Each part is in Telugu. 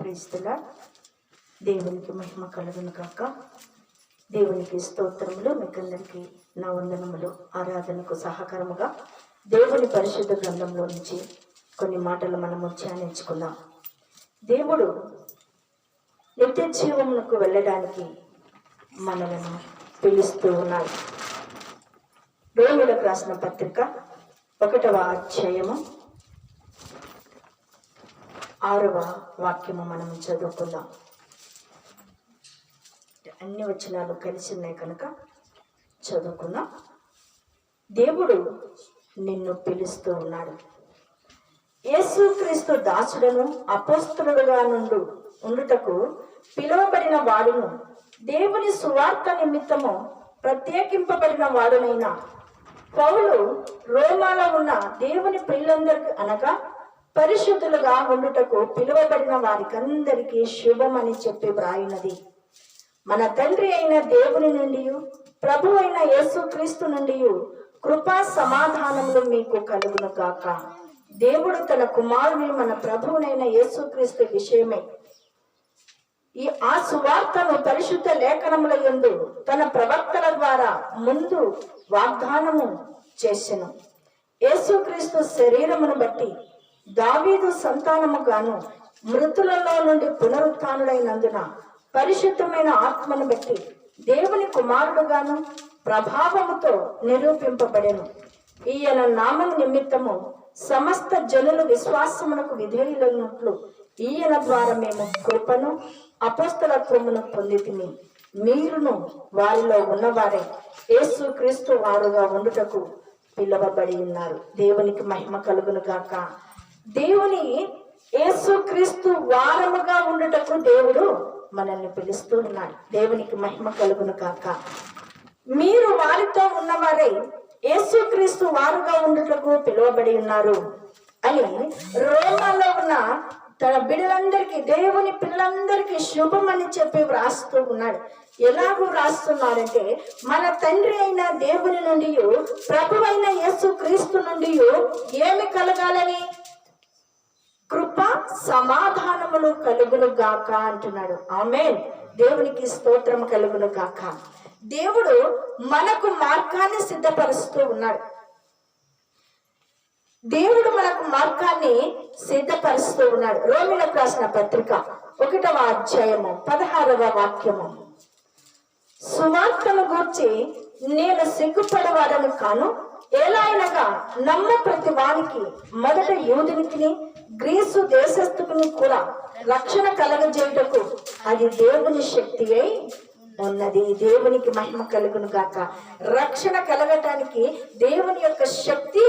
క్రీస్తుగా దేవునికి మహిమ కలుగును కాక దేవునికి స్తోత్రములు మీకందరికీ నా వందనములు ఆరాధనకు సహకారముగా దేవుని పరిశుద్ధ గ్రంథంలో నుంచి కొన్ని మాటలు మనము ధ్యానించుకుందాం. దేవుడు నిత్య జీవములకు వెళ్ళడానికి మనలను పిలుస్తూ ఉన్నాడు. రోమిలకు రాసిన పత్రిక ఒకటవ అధ్యాయము ఆరవ వాక్యము మనం చదువుకుందాం. అన్ని వచనాలు కలిసి ఉన్నాయి కనుక చదువుకుందాం. దేవుడు నిన్ను పిలుస్తూ ఉన్నాడు. యేసుక్రీస్తు దాసుడను అపోస్తులుగా నుండు ఉండుటకు పిలువబడిన వాడును. దేవుని సువార్త నిమిత్తము ప్రత్యేకింపబడిన వాడునైన. పౌలు రోమాలో ఉన్న దేవుని పిల్లందరికీ అనగా పరిశుద్ధులుగా ఉండుటకు పిలువబడిన వారికందరికీ శుభం అని చెప్పి వ్రాయినది మన తండ్రి అయిన దేవుని నుండి ప్రభు అయిన యేసుక్రీస్తు నుండి కృపా సమాధానములు మీకు కలుగును కాక దేవుడు తన కుమారుని మన ప్రభువునైన యేసుక్రీస్తు విషయమే. ఈ ఆ సువార్తను పరిశుద్ధ లేఖనముల యందు తన ప్రవక్తల ద్వారా ముందు వాగ్దానము చేసెను. యేసుక్రీస్తు శరీరమును బట్టి దావీదు సంతానము గాను మృతులలో నుండి పునరుత్డైనందున పరిశుద్ధమైన ఆత్మను బట్టి దేవుని కుమారుడుగాను ప్రభావముతో నిరూపింపబడెను. ఈయన నామం నిమిత్తము సమస్త జనులు విశ్వాసమునకు విధేయులైనట్లు ఈయన ద్వారా మేము కృపను అపస్తలత్వమును పొందితిని మీరును వారిలో ఉన్నవారే యేసు క్రీస్తు వారుగా ఉండుటకు పిలువబడి ఉన్నారు. దేవునికి మహిమ కలుగును గాక. దేవుని యేసుక్రీస్తు వారముగా ఉండటకు దేవుడు మనల్ని పిలుస్తూ ఉన్నాడు. దేవునికి మహిమ కలుగును కాక మీరు వారితో ఉన్నవారే యేసుక్రీస్తు వారుగా ఉండటకు పిలువబడి ఉన్నారు అని రోమాలో ఉన్న తన బిడ్డలందరికీ దేవుని పిల్లలందరికీ శుభం అని చెప్పి వ్రాస్తూ ఉన్నాడు. ఎలాగూ వ్రాస్తున్నాడంటే మన తండ్రి అయిన దేవుని నుండి ప్రభు అయిన యేసు క్రీస్తు నుండి ఏమి కలగాలని కృప సమాధానములు కలుగును గాక అంటున్నాడు. ఆమె దేవునికి స్తోత్రం కలుగును గాక. దేవుడు మనకు మార్గాన్ని సిద్ధపరుస్తూ ఉన్నాడు. దేవుడు మనకు మార్గాన్ని సిద్ధపరుస్తూ ఉన్నాడు. రోమిలకు రాసిన పత్రిక ఒకటవ అధ్యాయము పదహారవ వాక్యము. సువార్తను గూర్చి నేను సిగ్గుపడవాడను కాను ఎలా అయినగా నమ్మ ప్రతి వానికి మొదట యూదునికి గ్రీసు దేశస్థుకుని కూడా రక్షణ కలగజేయుటకు అది దేవుని శక్తి అయి ఉన్నది. దేవునికి మహిమ కలుగును గాక. రక్షణ కలగటానికి దేవుని యొక్క శక్తి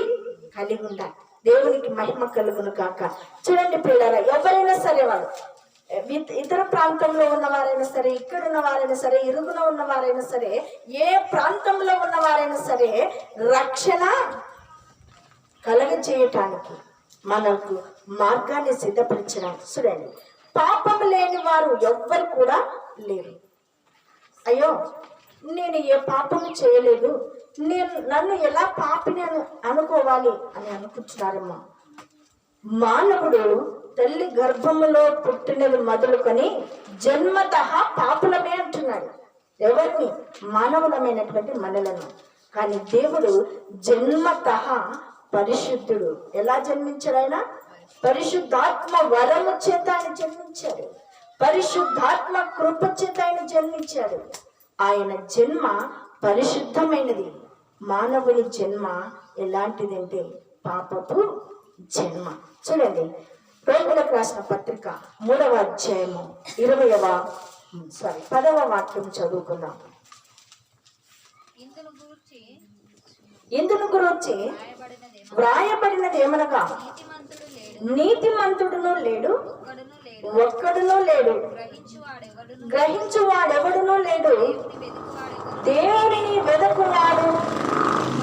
కలిగి ఉండాలి దేవునికి మహిమ కలుగును గాక. చూడండి పిల్లరా ఎవరైనా సరే వాళ్ళు ఇతర ప్రాంతంలో ఉన్నవారైనా సరే ఇక్కడ ఉన్నవారైనా సరే ఇరుగున ఉన్నవారైనా సరే ఏ ప్రాంతంలో ఉన్నవారైనా సరే రక్షణ కలగజేయటానికి మనకు మార్గాన్ని సిద్ధపరిచినాడు చూడండి. పాపం లేని వారు ఎవ్వరు కూడా లేరు. అయ్యో నేను ఏ పాపము చేయలేదు. నేను నన్ను ఎలా పాపిని అనుకోవాలి అని అనుకుంటున్నారమ్మా. మానవుడు తల్లి గర్భములో పుట్టినది మొదలుకొని జన్మత పాపులమే అంటున్నాడు. ఎవరిని? మానవులమైనటువంటి మనలను. కానీ దేవుడు జన్మత పరిశుద్ధుడు. ఎలా జన్మించాడు ఆయన? పరిశుద్ధాత్మ వరము చేత ఆయన జన్మించాడు. పరిశుద్ధాత్మ కృప చేత ఆయన జన్మించాడు. ఆయన జన్మ పరిశుద్ధమైనది. మానవుని జన్మ ఎలాంటిదంటే పాపపు జన్మ. చూడండి రోగులకు రాసిన పత్రిక మూడవ అధ్యాయము ఇరవయవ సారీ పదవ వాక్యం చదువుకుందాం. ఇందును గూర్చి వ్రాయబడినది ఏమనగా? నీతిమంతుడును లేడు ఒక్కడును లేడు. ఒక్కడునూ లేడు. గ్రహించువాడెవడును లేడు. దేవునిని వెదకువాడు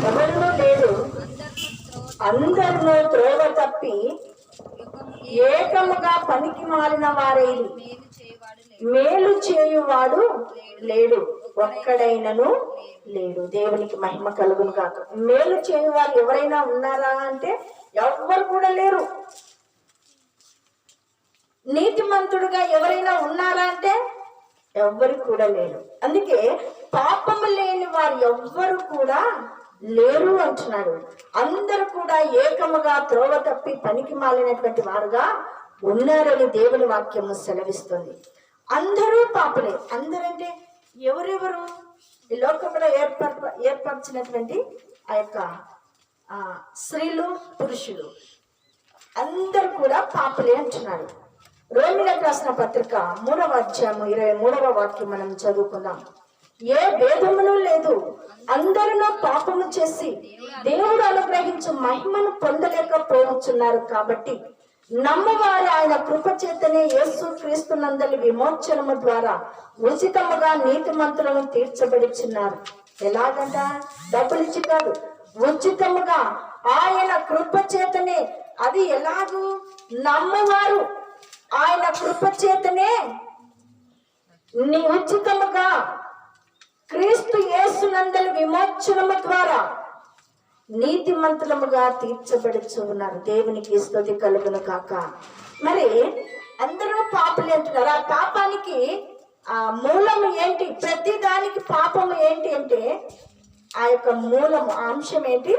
ఎవడునూ లేడు. అందరిని త్రోవ తప్పి ఏకముగా పనికి మారిన వారే మేలు చేయవాడు లేడు. మేలు చేయువాడు లేడు ఒక్కడైనను లేడు. దేవునికి మహిమ కలుగును కాక మేలు చేయువారు ఎవరైనా ఉన్నారా అంటే ఎవ్వరు కూడా లేరు. నీతిమంతుడుగా ఎవరైనా ఉన్నారా అంటే ఎవ్వరు కూడా లేరు. అందుకే పాపము లేని వారు ఎవ్వరు కూడా లేరు అంటున్నాడు. అందరూ కూడా ఏకముగా త్రోవ తప్పి పనికి మాలినటువంటి వారుగా ఉన్నారని దేవుని వాక్యము సెలవిస్తుంది. అందరూ పాపలే. అందరంటే ఎవరెవరు? ఈ లోకంలో ఏర్పర ఏర్పరిచినటువంటి ఆ యొక్క స్త్రీలు పురుషులు. అందరు కూడా పాపలే అంటున్నారు. రోమిలకు రాసిన పత్రిక మూడవ అధ్యాయము ఇరవై మూడవ వాక్యం మనం చదువుకుందాం. ఏ భేదమును లేదు. అందరిలో పాపము చేసి దేవుడు అనుగ్రహించు మహిమను పొందలేకపోవచ్చున్నారు కాబట్టి నమ్మవారి ఆయన కృపచేతనే యేసు క్రీస్తునందలి విమోచనము ద్వారా ఉచితముగా నీతిమంతులను తీర్చబడిచున్నారు. ఎలాగంట? డబ్బులు ఇచ్చి కాదు ఉచితముగా ఆయన కృప చేతనే అది ఎలాగూ నమ్మవారు. ఆయన కృప చేతనే నీ ఉచితముగా క్రీస్తు యేసునందలి విమోచనము ద్వారా నీతిమంతులముగా తీర్చబడుచు ఉన్నారు. దేవునికి స్థుతి కలుగును కాక మరి అందరూ పాపలే అంటున్నారు. ఆ పాపానికి ఆ మూలము ఏంటి? ప్రతి దానికి పాపము ఏంటి అంటే ఆ యొక్క మూలము ఆ అంశం ఏంటి?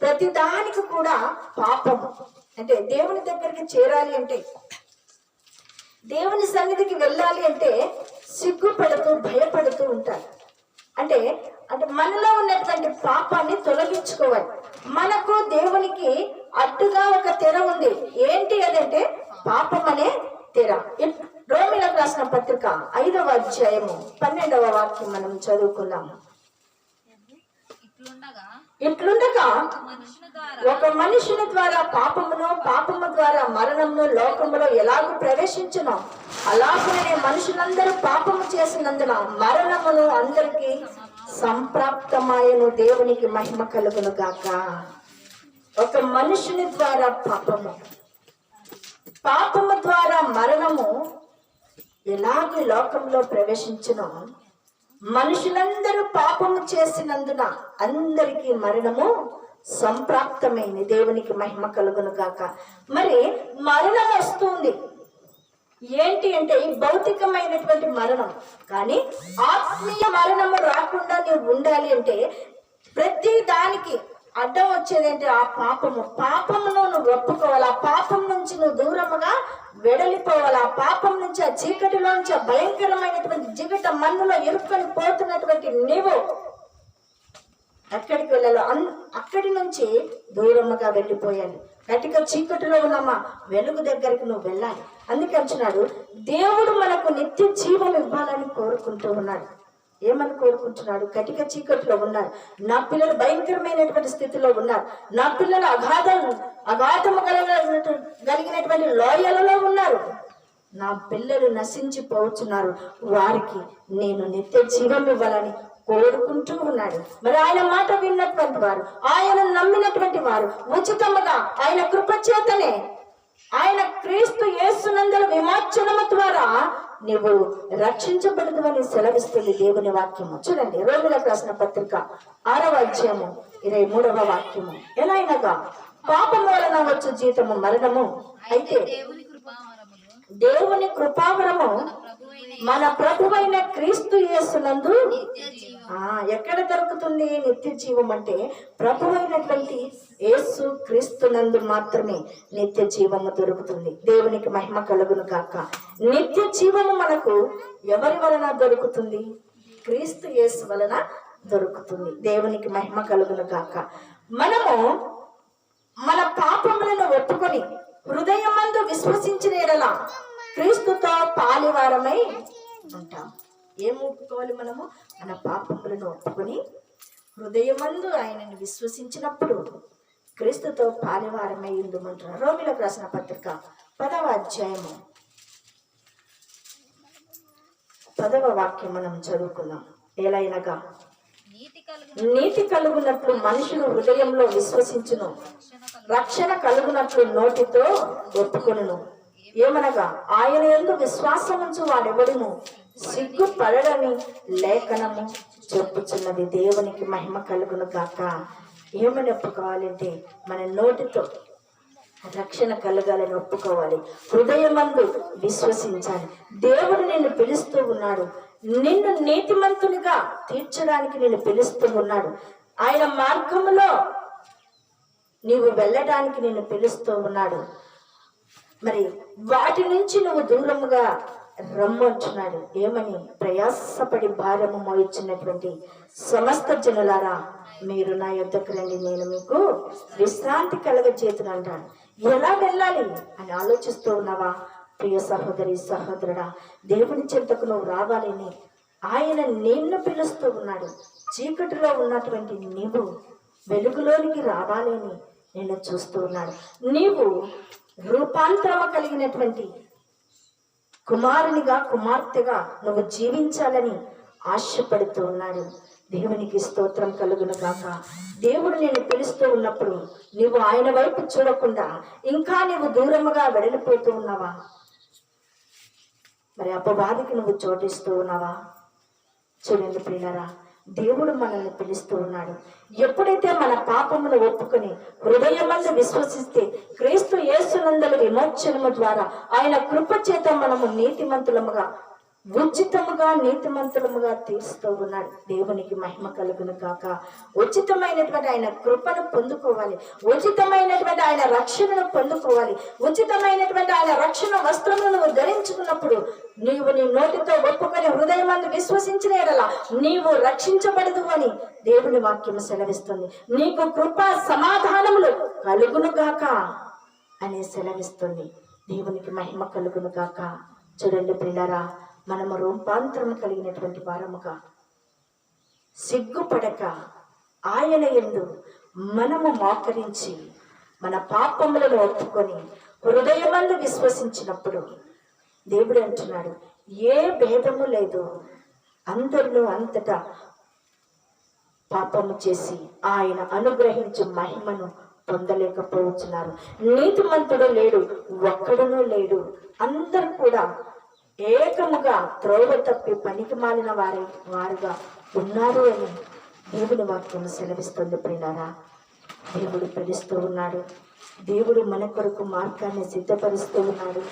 ప్రతి దానికి కూడా పాపము. అంటే దేవుని దగ్గరికి చేరాలి అంటే దేవుని సన్నిధికి వెళ్ళాలి అంటే సిగ్గుపడుతూ భయపడుతూ ఉంటారు. అంటే అంటే మనలో ఉన్నటువంటి పాపాన్ని తొలగించుకోవాలి. మనకు దేవునికి అడ్డుగా ఒక తెర ఉంది. ఏంటి అదంటే పాపం అనే తెర. రోమిలకు రాసిన పత్రిక ఐదవ అధ్యాయము పన్నెండవ వాక్యం మనం చదువుకున్నాము ఇట్లుండగా ఒక మనుషుని ద్వారా పాపమును పాపము ద్వారా మరణమును లోకములో ఎలాగూ ప్రవేశించును అలాగనే మనుషులందరూ పాపము చేసినందున మరణమును అందరికీ సంప్రాప్తమాయను దేవునికి మహిమ కలుగును గాక. ఒక మనుషుని ద్వారా పాపము. పాపము ద్వారా మరణము ఎలాగ లోకంలో ప్రవేశించినో మనుషులందరూ పాపము చేసినందున అందరికీ మరణము సంప్రాప్తమైంది. దేవునికి మహిమ కలుగును గాక. మరి మరణం వస్తుంది. ఏంటి అంటే ఈ భౌతికమైనటువంటి మరణం. కానీ ఆత్మీయ మరణము రాకుండా నీవు ఉండాలి అంటే ప్రతి దానికి అడ్డం వచ్చేదేంటి? ఆ పాపము. పాపమును నువ్వు ఒప్పుకోవాలి. ఆ పాపం నుంచి నువ్వు దూరముగా వెడలిపోవాలి. ఆ పాపం నుంచి ఆ చీకటిలో నుంచి ఆ భయంకరమైనటువంటి జీవిత మన్నులో ఇరుక్కొని పోతున్నటువంటి నీవు ఎక్కడికి వెళ్ళాలో అన్ అక్కడి నుంచి దూరముగా వెళ్ళిపోయాలి. గట్టిగా చీకటిలో ఉన్నమా? వెలుగు దగ్గరికి నువ్వు వెళ్ళాలి. అందుకే అంటున్నాడు దేవుడు మనకు నిత్య జీవం ఇవ్వాలని కోరుకుంటూ ఉన్నాడు. ఏమని కోరుకుంటున్నాడు? కటిక చీకట్లో ఉన్నారు. నా పిల్లలు భయంకరమైనటువంటి స్థితిలో ఉన్నారు. నా పిల్లలు అగాధం అగాధము కలిగినటువంటి కలిగినటువంటి లోయలలో ఉన్నారు. నా పిల్లలు నశించిపోతున్నారు. వారికి నేను నిత్య జీవం ఇవ్వాలని కోరుకుంటూ ఉన్నాడు. మరి ఆయన మాట విన్నటువంటి వారు ఆయన నమ్మినటువంటి వారు ఉచితముగా ఆయన కృపచేతనే ఆయన క్రీస్తు యేసునందల విమోచనము ద్వారా నీవు రక్షించబడదువని సెలవిస్తుంది దేవుని వాక్యము. చూడండి రోగులకు రాసిన పత్రిక ఆరవ అధ్యాయము ఇరవై మూడవ వాక్యము. ఎలా అయినగా పాపము వలన వచ్చు జీతము మరణము. అయితే దేవుని కృపావరము మన ప్రభువైన క్రీస్తు యేసునందు ఎక్కడ దొరుకుతుంది నిత్య జీవం అంటే ప్రభువైనటువంటి యేసు క్రీస్తునందు మాత్రమే నిత్య జీవము దొరుకుతుంది. దేవునికి మహిమ కలుగును కాక నిత్య జీవము మనకు ఎవరి వలన దొరుకుతుంది? క్రీస్తు యేసు వలన దొరుకుతుంది. దేవునికి మహిమ కలుగును కాక మనము మన పాపములను ఒప్పుకొని హృదయమందు విశ్వసించిన ఎడల క్రీస్తుతో పాలివారమై ఉంటాం. ఏం ఒప్పుకోవాలి మనము? మన పాపములను ఒప్పుకొని హృదయమందు ఆయనని విశ్వసించినప్పుడు క్రీస్తుతో పాలివారమై ఉందమంటున్నారు రోమిలకు రాసిన పత్రిక పదవ అధ్యాయము. పదవ వాక్యం మనం చదువుకుందాం. ఎలైనగా నీతి కలిగిన నీతి కలుగునట్లు మనుషులు హృదయంలో విశ్వసించును. రక్షణ కలుగు రక్షణ కలుగునట్లు నోటితో ఒప్పుకొనును. ఏమనగా ఆయన ఎందు విశ్వాసముంచు వాడెవడును? సిగ్గుపడడని లేఖనము చెప్పుచున్నది దేవునికి మహిమ కలుగును కాక ఏమని ఒప్పుకోవాలంటే మన నోటితో రక్షణ కలగాలని ఒప్పుకోవాలి. హృదయమందు విశ్వసించాలి. దేవుడు నిన్ను పిలుస్తూ ఉన్నాడు. నిన్ను నీతిమంతునిగా తీర్చడానికి నిన్ను పిలుస్తూ ఉన్నాడు. ఆయన మార్గములో నీవు వెళ్ళడానికి నిన్ను పిలుస్తూ ఉన్నాడు. మరి వాటి నుంచి నువ్వు దూరముగా రమ్మంటున్నాడు. ఏమని? ప్రయాసపడి భారము మోయించినటువంటి సమస్త జనులారా మీరు నా యొద్దకు రండి. నేను మీకు విశ్రాంతి కలగజేతును అంటాను. ఎలా వెళ్ళాలి అని ఆలోచిస్తూ ఉన్నావా? ప్రియ సహోదరి సహోదరుడా దేవుని చెంతకు నువ్వు రావాలని ఆయన నిన్ను పిలుస్తూ ఉన్నాడు. చీకటిలో ఉన్నటువంటి నీవు వెలుగులోనికి రావాలని నిన్ను చూస్తూ ఉన్నాడు. నీవు రూపాంతరము కలిగినటువంటి కుమారునిగా కుమార్తెగా నువ్వు జీవించాలని ఆశపడుతూ ఉన్నాడు. దేవునికి స్తోత్రం కలుగును కాక దేవుడు నేను పిలుస్తూ ఉన్నప్పుడు నీవు ఆయన వైపు చూడకుండా ఇంకా నీవు దూరముగా వెడలిపోతూ ఉన్నావా? మరి అపవాదికి నువ్వు చోటిస్తూ ఉన్నావా? చూడండి పిల్లరా దేవుడు మనల్ని పిలుస్తూ ఉన్నాడు. ఎప్పుడైతే మన పాపమును ఒప్పుకొని హృదయమందు విశ్వసిస్తే క్రీస్తు యేసునందల విమోచనము ద్వారా ఆయన కృప చేత మనము నీతిమంతులముగా ఉచితముగా నీతిమంతులముగా తీరుస్తూ ఉన్నాడు. దేవునికి మహిమ కలుగును కాక ఉచితమైనటువంటి ఆయన కృపను పొందుకోవాలి. ఉచితమైనటువంటి ఆయన రక్షణను పొందుకోవాలి. ఉచితమైనటువంటి ఆయన రక్షణ వస్త్రములను నువ్వు ధరించుకున్నప్పుడు నీవు నీ నోటితో ఒప్పుకొని హృదయమందు విశ్వసించిన ఎడల నీవు రక్షించబడదు అని దేవుని వాక్యం సెలవిస్తుంది. నీకు కృప సమాధానములు కలుగును గాక అని సెలవిస్తుంది. దేవునికి మహిమ కలుగును గాక. చూడండి పిల్లరా మనము రూపాంతరం కలిగినటువంటి వారముగా సిగ్గుపడక ఆయన ఎందు మనము మోకరించి మన పాపములను ఒప్పుకొని హృదయమందు విశ్వసించినప్పుడు దేవుడు అంటున్నాడు ఏ భేదము లేదు. అందరిలో అంతటా పాపము చేసి ఆయన అనుగ్రహించు మహిమను పొందలేకపోతున్నారు. నీతిమంతుడు లేడు ఒక్కడనూ లేడు. అందరూ కూడా ఏకముగా త్రోవ తప్పి పనికి మాలిన వారి వారుగా ఉన్నారు అని దేవుని వాక్యం సెలవిస్తుంది ప్రియులారా. దేవుడు పిలుస్తూ ఉన్నాడు. దేవుడు మన కొరకు మార్గాన్ని సిద్ధపరుస్తూ ఉన్నాడు.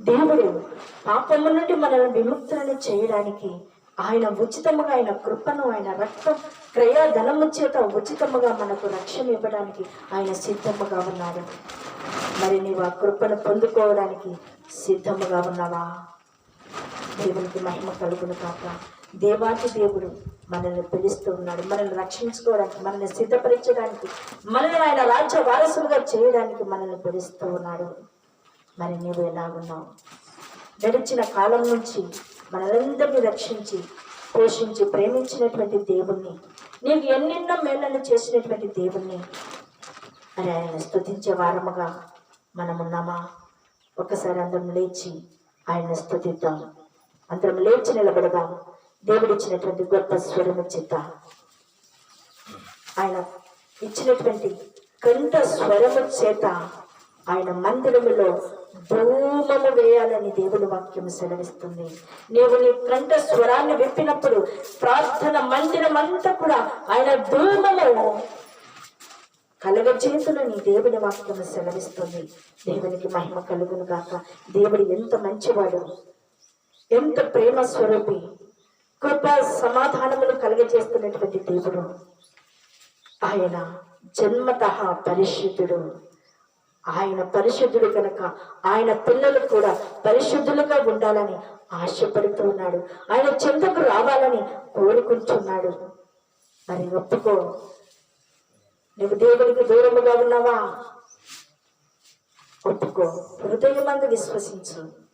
దేవుడు పాపము నుండి మనల్ని విముక్తులను చేయడానికి ఆయన ఉచితముగా ఆయన కృపను ఆయన రక్తం క్రయ ధనము చేత ఉచితముగా మనకు రక్షణ ఇవ్వడానికి ఆయన సిద్ధముగా ఉన్నాడు. మరి నీవు ఆ కృపను పొందుకోవడానికి సిద్ధముగా ఉన్నావా? దేవునికి మహిమ కలుగును కాక. దేవాతి దేవుడు మనల్ని పిలుస్తూ ఉన్నాడు మనల్ని రక్షించుకోవడానికి మనల్ని సిద్ధపరచడానికి మనల్ని ఆయన రాజ్య వారసులుగా చేయడానికి మనల్ని పిలుస్తూ ఉన్నాడు మరి నీవు ఎలాగున్నావు గడిచిన కాలం నుంచి మనలందరినీ రక్షించి పోషించి ప్రేమించినటువంటి దేవుణ్ణి నీకు ఎన్నెన్నో మేళ్ళను చేసినటువంటి దేవుణ్ణి మరి ఆయన స్థుతించే వారముగా మనమున్నామా? ఒకసారి అందరం లేచి ఆయన స్థుతిద్దాం అందరం లేచి నిలబడదాం. దేవుడిచ్చినటువంటి గొప్ప స్వరము చేత. ఆయన ఇచ్చినటువంటి కంఠ స్వరము చేత ఆయన మందిరములో ధూమము వేయాలని దేవుని వాక్యం సెలవిస్తుంది. నీవు నీ కంఠ స్వరాన్ని విప్పినప్పుడు ప్రార్థన మందిరం అంతా కూడా ఆయన ధూమము కలగజేతులని దేవుని వాక్యం సెలవిస్తుంది. దేవునికి మహిమ కలుగును గాక. దేవుడు ఎంత మంచివాడు. ఎంత ప్రేమ స్వరూపి. కృప సమాధానములు కలగజేస్తున్నటువంటి దేవుడు. ఆయన జన్మత పరిశుద్ధుడు. ఆయన పరిశుద్ధుడు కనుక ఆయన పిల్లలు కూడా పరిశుద్ధులుగా ఉండాలని ఆశపడుతూ ఉన్నాడు. ఆయన చెంతకు రావాలని కోరుకుంటున్నాడు. మరి ఒప్పుకో. నువ్వు దేవుడికి దూరముగా ఉన్నావా? ఒప్పుకో. హృదయమందు విశ్వసించు.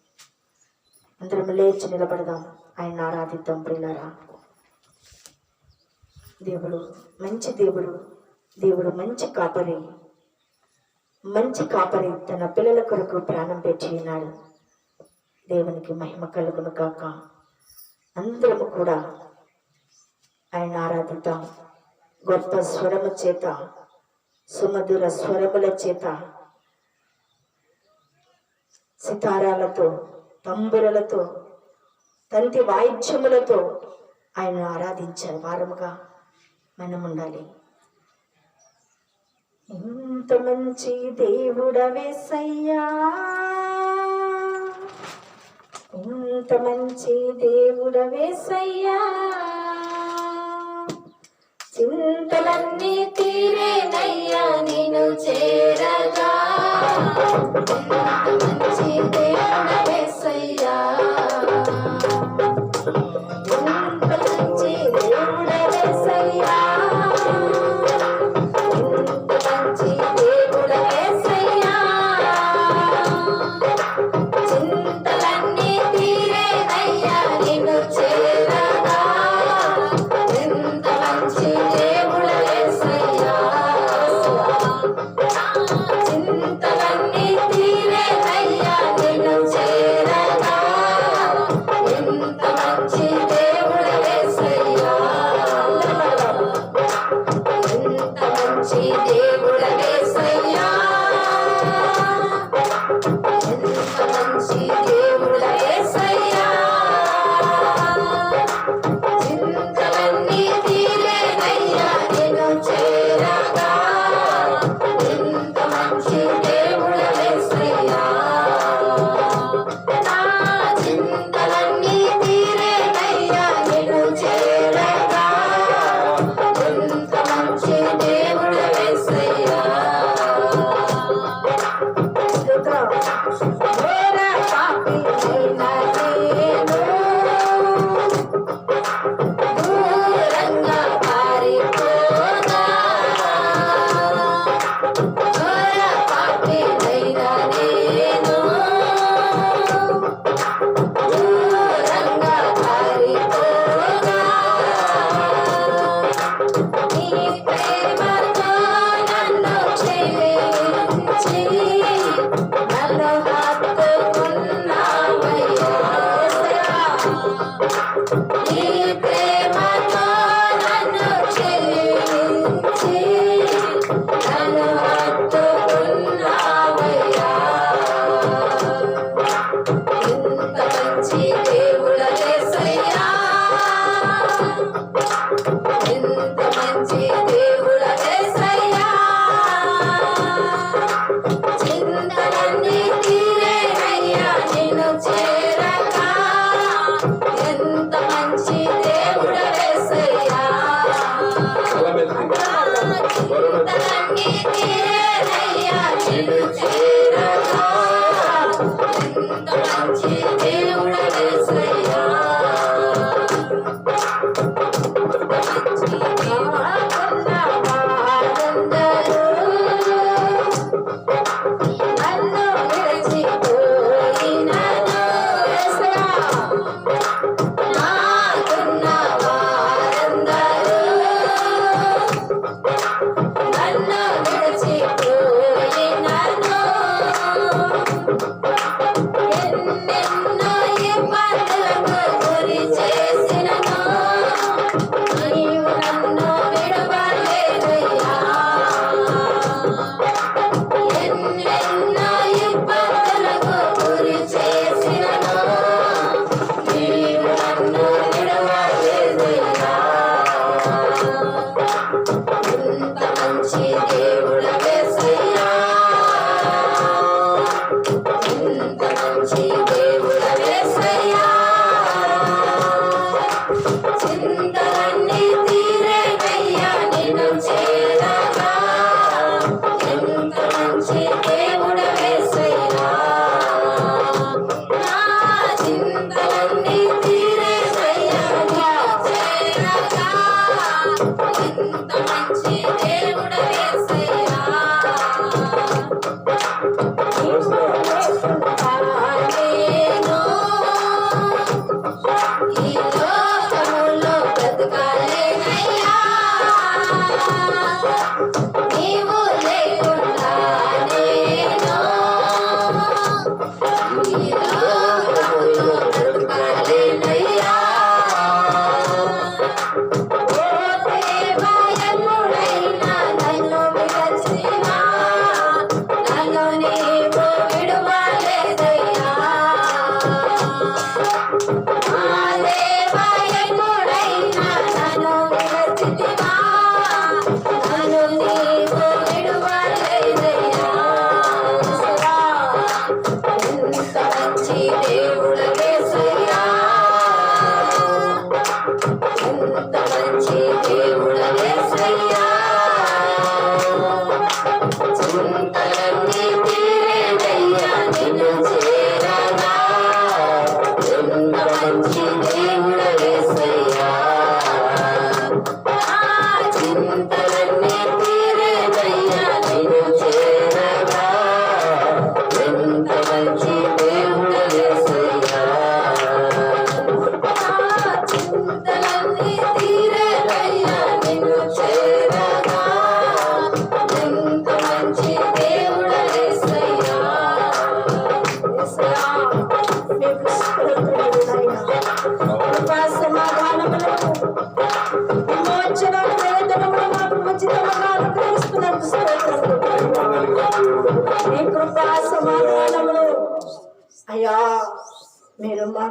అందరం లేచి నిలబడదాం ఆయన ఆరాధిద్దాం ప్రియులారా. దేవుడు మంచి దేవుడు దేవుడు మంచి కాపరి మంచి కాపరి తన పిల్లల కొరకు ప్రాణం పెట్టి ఉన్నాడు. దేవునికి మహిమ కలుగును కాక అందరము కూడా ఆయన ఆరాధిద్దాం. గొప్ప స్వరము చేత సుమధుర స్వరముల చేత సితారాలతో తంబురలతో తంతి వాయిద్యములతో ఆయన ఆరాధించారు. వారముగా మనం ఉండాలి ఇంత మంచి దేవుడవేసయ్యా ఇంత మంచి దేవుడవేసయ్యా చింతలన్నీ తీరేనయ్యా నేను చేరగా. ఇంత మంచి దేవుడవే Tonight.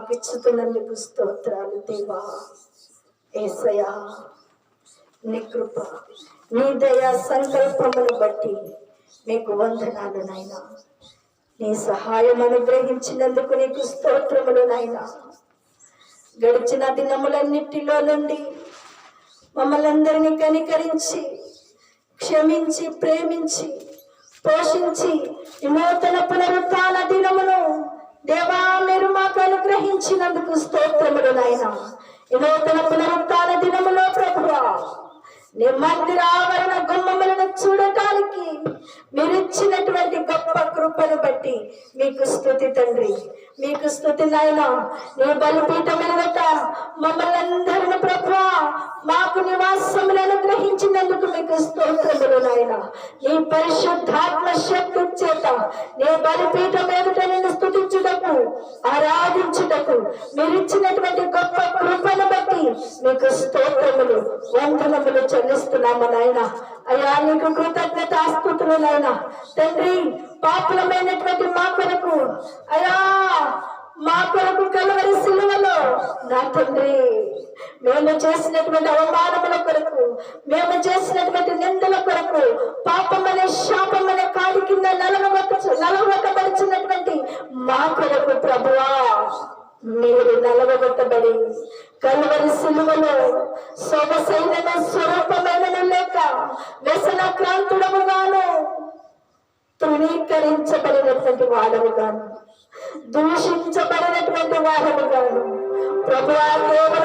మాకు ఇచ్చుతున్నందుకు స్తోత్రాలు దేవా. ఏసయా నీ కృప నీ దయా సంకల్పమును బట్టి మీకు వందనాలు నాయనా. నీ సహాయం అనుగ్రహించినందుకు నీకు స్తోత్రములు నాయనా. గడిచిన దినములన్నిటిలో నుండి మమ్మల్ని అందరినీ కనికరించి క్షమించి ప్రేమించి పోషించి ఈ నూతన పునరుత్న దినమును దేవా మీరు మాకు అనుగ్రహించినందుకు స్తోత్రములు నాయన. నూతన పునరుత్న దినములో ప్రభువా నీ మందిరావరణ గుమ్మములను చూడటానికి మీరు ఇచ్చినటువంటి గొప్ప కృపను బట్టి మీకు స్థుతి తండ్రి. మీకు స్థుతి నాయన. నీ బలిపీఠం ఎదుట మమ్మల్ని అందరిని ప్రభు మాకు నివాసములను అనుగ్రహించినందుకు మీకు స్తోత్రములు నాయన. నీ పరిశుద్ధాత్మ శక్తి చేత నీ బలిపీఠం మీరు ఇచ్చినటువంటి గొప్ప కృపను బట్టి మీకు స్తోత్రములు వందనములు చెల్లిస్తున్నాము నాయన. అయ్యా నీకు కృతజ్ఞత ఆస్తుతులు నాయన. తండ్రి పాపులమైనటువంటి మా కొరకు అయ్యా మా కొరకు కలవరి సిలువలో నా తండ్రి మేము చేసినటువంటి అవమానముల కొరకు మేము చేసినటువంటి నిందల కొరకు పాపం శాపమనే అనే కాడి కింద నలగొట్ట నలగొట్టబడుచున్నటువంటి మా కొరకు ప్రభువా. మీరు నలగొట్టబడి కలువరి సిలువలో సొగసైన స్వరూపమైన లేక వ్యసన తృణీకరించబడినటువంటి వాడముగాను దూషించబడినటువంటి వాడముగాను ప్రభు కేవలం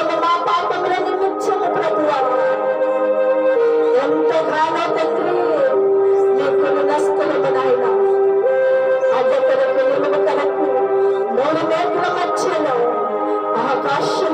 Russia.